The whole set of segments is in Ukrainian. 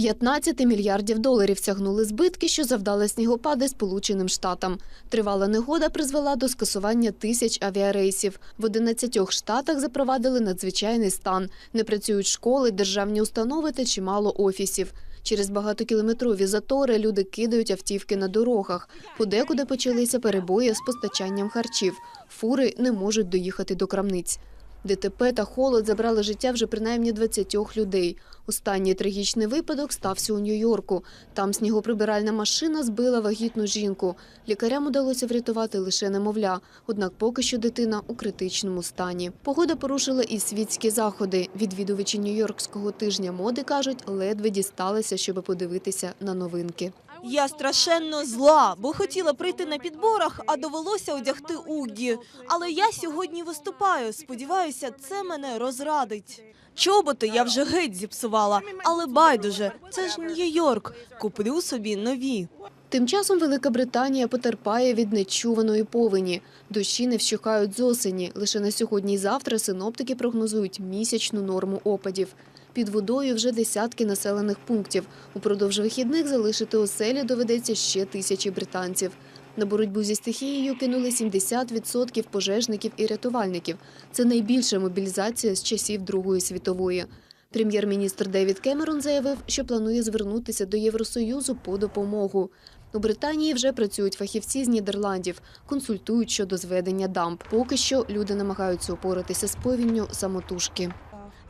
15 мільярдів доларів сягнули збитки, що завдали снігопади Сполученим Штатам. Тривала негода призвела до скасування тисяч авіарейсів. В 11 штатах запровадили надзвичайний стан. Не працюють школи, державні установи та чимало офісів. Через багатокілометрові затори люди кидають автівки на дорогах. Подекуди почалися перебої з постачанням харчів. Фури не можуть доїхати до крамниць. ДТП та холод забрали життя вже принаймні 20 людей. Останній трагічний випадок стався у Нью-Йорку. Там снігоприбиральна машина збила вагітну жінку. Лікарям удалося врятувати лише немовля, однак поки що дитина у критичному стані. Погода порушила і світські заходи. Відвідувачі Нью-Йоркського тижня моди кажуть, ледве дісталися, щоб подивитися на новинки. Я страшенно зла, бо хотіла прийти на підборах, а довелося одягти угі. Але я сьогодні виступаю. Сподіваюся, це мене розрадить. Чоботи я вже геть зіпсувала, але байдуже, це ж Нью-Йорк. Куплю собі нові. Тим часом Велика Британія потерпає від нечуваної повені. Дощі не вщухають з осені. Лише на сьогодні і завтра синоптики прогнозують місячну норму опадів. Під водою вже десятки населених пунктів. Упродовж вихідних залишити оселі доведеться ще тисячі британців. На боротьбу зі стихією кинули 70% пожежників і рятувальників. Це найбільша мобілізація з часів Другої світової. Прем'єр-міністр Девід Кемерон заявив, що планує звернутися до Євросоюзу по допомогу. У Британії вже працюють фахівці з Нідерландів, консультують щодо зведення дамб. Поки що люди намагаються упоратися з повінню самотужки.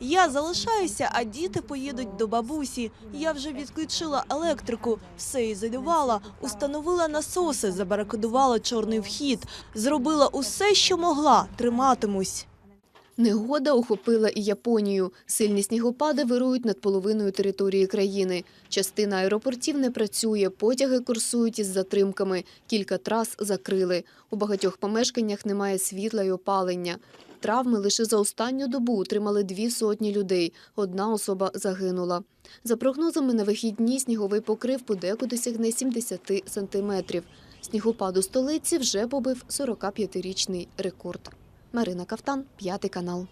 Я залишаюся, а діти поїдуть до бабусі. Я вже відключила електрику, все ізолювала, установила насоси, забаракодувала чорний вхід, зробила усе, що могла. Триматимусь. Негода охопила і Японію. Сильні снігопади вирують над половиною території країни. Частина аеропортів не працює, потяги курсують із затримками. Кілька трас закрили. У багатьох помешканнях немає світла і опалення. Травми лише за останню добу отримали дві сотні людей. Одна особа загинула. За прогнозами, на вихідні сніговий покрив подекуди сягне 70 сантиметрів. Снігопад у столиці вже побив 45-річний рекорд. Марина Кафтан, п'ятий канал.